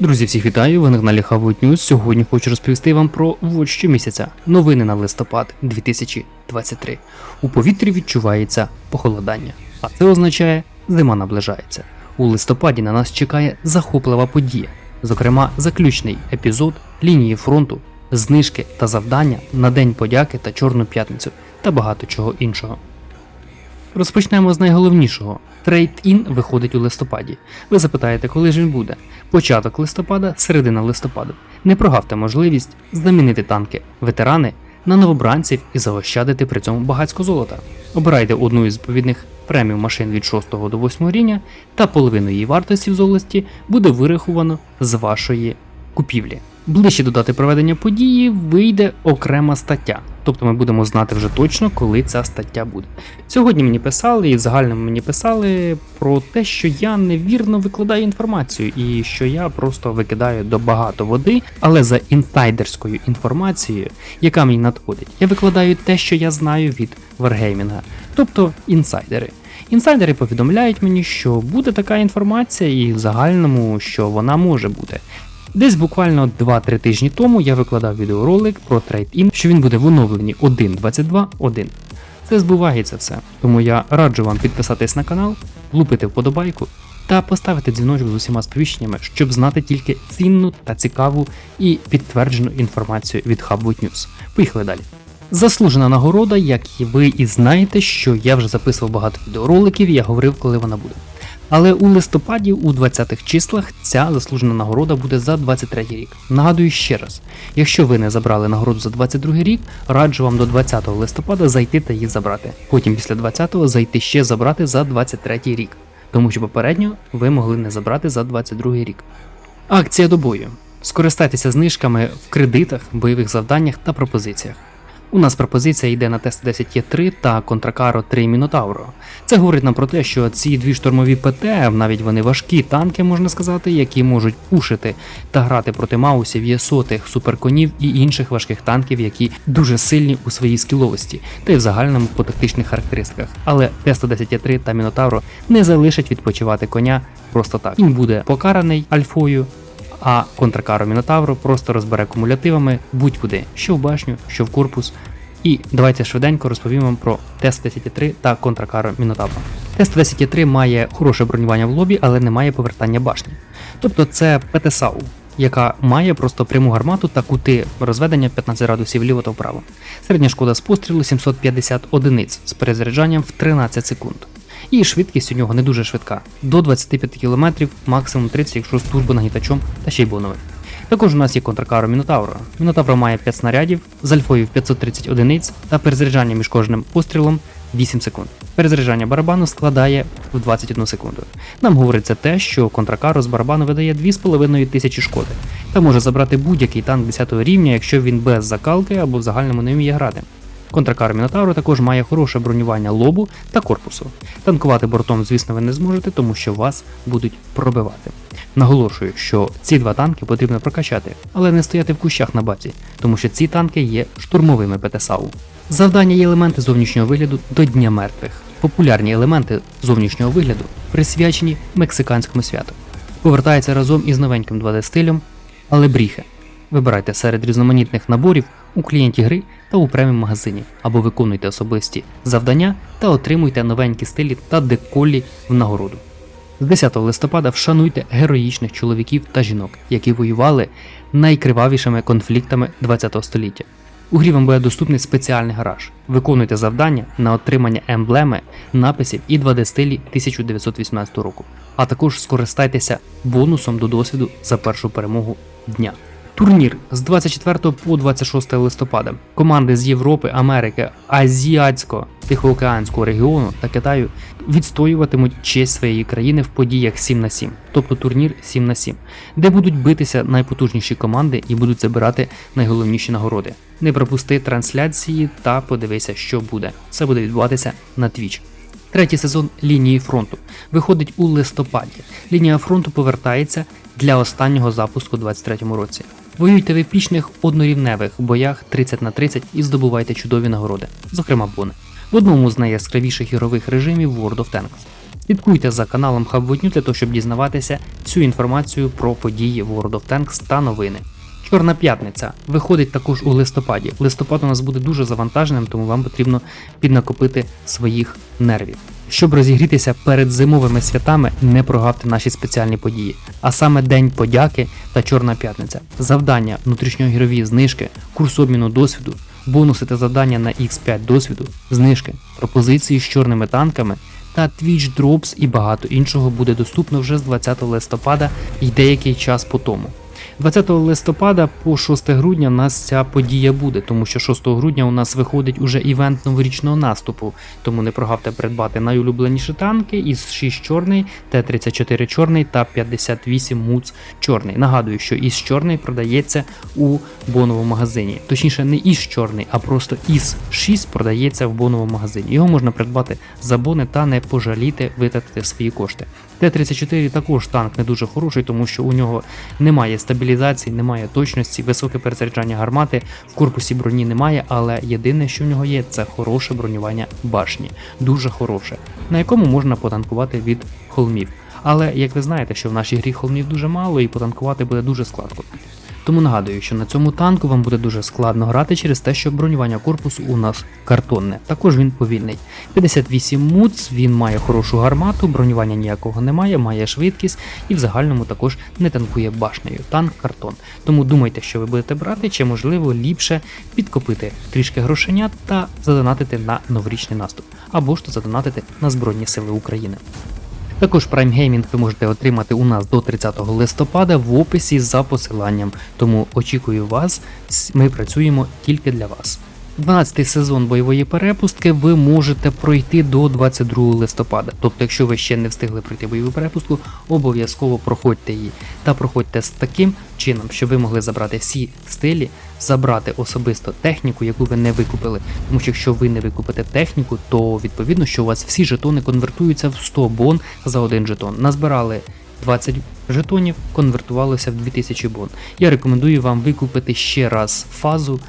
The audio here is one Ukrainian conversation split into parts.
Друзі, всіх вітаю! Ви на каналі Хавуть News. Сьогодні хочу розповісти вам про вот щомісяця. Новини на листопад 2023. У повітрі відчувається похолодання, а це означає, зима наближається. У листопаді на нас чекає захоплива подія, зокрема, заключний епізод лінії фронту, знижки та завдання на День подяки та Чорну п'ятницю та багато чого іншого. Розпочнемо з найголовнішого. Трейд-ін виходить у листопаді. Ви запитаєте, коли ж він буде? Початок листопада, середина листопада. Не прогавте можливість замінити танки, ветерани на новобранців і заощадити при цьому багатсько золота. Обирайте одну із відповідних преміум машин від 6 до 8 рівня, та половину її вартості в золоті буде вираховано з вашої купівлі. Ближче до дати проведення події вийде окрема стаття, тобто ми будемо знати вже точно, коли ця стаття буде. Сьогодні мені писали і в загальному мені писали про те, що я невірно викладаю інформацію і що я просто викидаю до багато води, але за інсайдерською інформацією, яка мені надходить, я викладаю те, що я знаю від Wargaming, тобто інсайдери. Інсайдери повідомляють мені, що буде така інформація, і в загальному, що вона може бути. Десь буквально 2-3 тижні тому я викладав відеоролик про трейд-ін, що він буде в оновленні 1.22.1. Це збувається все, тому я раджу вам підписатись на канал, влупити вподобайку та поставити дзвіночок з усіма сповіщеннями, щоб знати тільки цінну та цікаву і підтверджену інформацію від Hubwood News. Поїхали далі. Заслужена нагорода, як і ви і знаєте, що я вже записував багато відеороликів, я говорив, коли вона буде. Але у листопаді, у 20-х числах, ця заслужена нагорода буде за 23 рік. Нагадую ще раз: якщо ви не забрали нагороду за 22 рік, раджу вам до 20 листопада зайти та її забрати. Потім після 20-го зайти ще забрати за 23 рік, тому що попередньо ви могли не забрати за 22 рік. Акція до бою. Скористайтеся знижками в кредитах, бойових завданнях та пропозиціях. У нас пропозиція йде на тест 10 є 3 та Контракаро 3 Мінотавро. Це говорить нам про те, що ці дві штурмові ПТ, навіть вони важкі танки, можна сказати, які можуть пушити та грати проти маусів, є сотих, суперконів і інших важких танків, які дуже сильні у своїй скіловості та й в загальному по тактичних характеристиках. Але Т-110 та Мінотавро не залишать відпочивати коня просто так. Він буде покараний альфою, а контракаро Мінотавро просто розбере кумулятивами будь-куди, що в башню, що в корпус. І давайте швиденько розповім вам про Т-110-3 та контракаро Мінотавро. Т-110-3 має хороше бронювання в лобі, але не має повертання башні. Тобто це ПТСАУ, яка має просто пряму гармату та кути розведення 15 градусів вліво та вправо. Середня шкода з пострілу 750 одиниць з перезаряджанням в 13 секунд. І швидкість у нього не дуже швидка, до 25 км, максимум 30, якщо з турбонагнітачом та ще й боновим. Також у нас є контракару Мінотавра. Мінотавра має 5 снарядів з альфою в 530 одиниць та перезаряджання між кожним пострілом 8 секунд. Перезаряджання барабану складає в 21 секунду. Нам говориться те, що контракару з барабану видає 2,5 тисячі шкоди та може забрати будь-який танк 10 рівня, якщо він без закалки або в загальному не вміє грати. Контракар Мінотавро також має хороше бронювання лобу та корпусу. Танкувати бортом, звісно, ви не зможете, тому що вас будуть пробивати. Наголошую, що ці два танки потрібно прокачати, але не стояти в кущах на базі, тому що ці танки є штурмовими ПТСАУ. Завдання і елементи зовнішнього вигляду до Дня мертвих. Популярні елементи зовнішнього вигляду присвячені мексиканському святу. Повертається разом із новеньким 2D стилем, але бріхе. Вибирайте серед різноманітних наборів у клієнті гри та у преміум магазині, або виконуйте особисті завдання та отримуйте новенькі стилі та деколі в нагороду. З 10 листопада вшануйте героїчних чоловіків та жінок, які воювали найкривавішими конфліктами ХХ століття. У грі вам буде доступний спеціальний гараж. Виконуйте завдання на отримання емблеми, написів і 2D стилі 1918 року, а також скористайтеся бонусом до досвіду за першу перемогу дня. Турнір з 24 по 26 листопада. Команди з Європи, Америки, Азіатсько-Тихоокеанського регіону та Китаю відстоюватимуть честь своєї країни в подіях 7 на 7, тобто турнір 7 на 7, де будуть битися найпотужніші команди і будуть забирати найголовніші нагороди. Не пропусти трансляції та подивися, що буде. Це буде відбуватися на Twitch. Третій сезон лінії фронту виходить у листопаді. Лінія фронту повертається для останнього запуску у 23-му році. Воюйте в епічних однорівневих боях 30 на 30 і здобувайте чудові нагороди, зокрема бони, в одному з найяскравіших ігрових режимів World of Tanks. Слідкуйте за каналом Хабводню для того, щоб дізнаватися всю інформацію про події World of Tanks та новини. Чорна п'ятниця виходить також у листопаді. Листопад у нас буде дуже завантаженим, тому вам потрібно піднакопити своїх нервів. Щоб розігрітися перед зимовими святами, не прогавте наші спеціальні події, а саме День подяки та Чорна п'ятниця, завдання внутрішньогірові знижки, курс обміну досвіду, бонуси та завдання на X5 досвіду, знижки, пропозиції з чорними танками та Twitch Drops і багато іншого буде доступно вже з 20 листопада і деякий час по тому. 20 листопада по 6 грудня у нас ця подія буде, тому що 6 грудня у нас виходить уже івент новорічного наступу, тому не прогавте придбати найулюбленіші танки із 6 чорний, Т-34 чорний та 58 муц чорний. Нагадую, що із чорний продається у боновому магазині. Точніше, не із чорний, а просто із 6 продається в боновому магазині. Його можна придбати за бони та не пожаліти витратити свої кошти. Т-34 також танк не дуже хороший, тому що у нього немає стабілізації, немає точності, високе перезаряджання гармати, в корпусі броні немає, але єдине, що в нього є, це хороше бронювання башні. Дуже хороше, на якому можна потанкувати від холмів. Але як ви знаєте, що в нашій грі холмів дуже мало і потанкувати буде дуже складно. Тому нагадую, що на цьому танку вам буде дуже складно грати через те, що бронювання корпусу у нас картонне. Також він повільний. 58 муц, він має хорошу гармату, бронювання ніякого немає, має швидкість і в загальному також не танкує башнею. Танк картон. Тому думайте, що ви будете брати, чи можливо ліпше підкопити трішки грошенят та задонатити на новорічний наступ, або ж то задонатити на Збройні Сили України. Також Prime Gaming ви можете отримати у нас до 30 листопада в описі за посиланням. Тому очікую вас, ми працюємо тільки для вас. 12-й сезон бойової перепустки ви можете пройти до 22 листопада. Тобто, якщо ви ще не встигли пройти бойову перепустку, обов'язково проходьте її. Та проходьте з таким чином, щоб ви могли забрати всі стилі, забрати особисто техніку, яку ви не викупили. Тому що якщо ви не викупите техніку, то відповідно, що у вас всі жетони конвертуються в 100 бон за один жетон. Назбирали 20 жетонів, конвертувалося в 2000 бон. Я рекомендую вам викупити ще раз фазу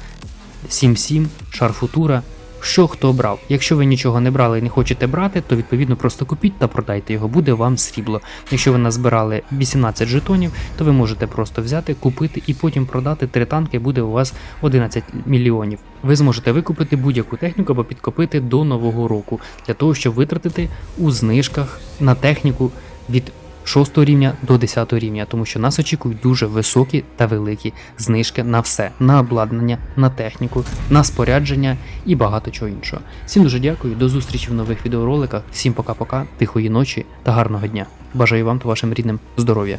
7-7, шарфутура. Що хто брав? Якщо ви нічого не брали і не хочете брати, то відповідно просто купіть та продайте його, буде вам срібло. Якщо ви назбирали 18 жетонів, то ви можете просто взяти, купити і потім продати три танки, буде у вас 11 мільйонів. Ви зможете викупити будь-яку техніку або підкопити до нового року для того, щоб витратити у знижках на техніку від 6 рівня до 10 рівня, тому що нас очікують дуже високі та великі знижки на все: на обладнання, на техніку, на спорядження і багато чого іншого. Всім дуже дякую, до зустрічі в нових відеороликах. Всім пока-пока, тихої ночі та гарного дня. Бажаю вам та вашим рідним здоров'я.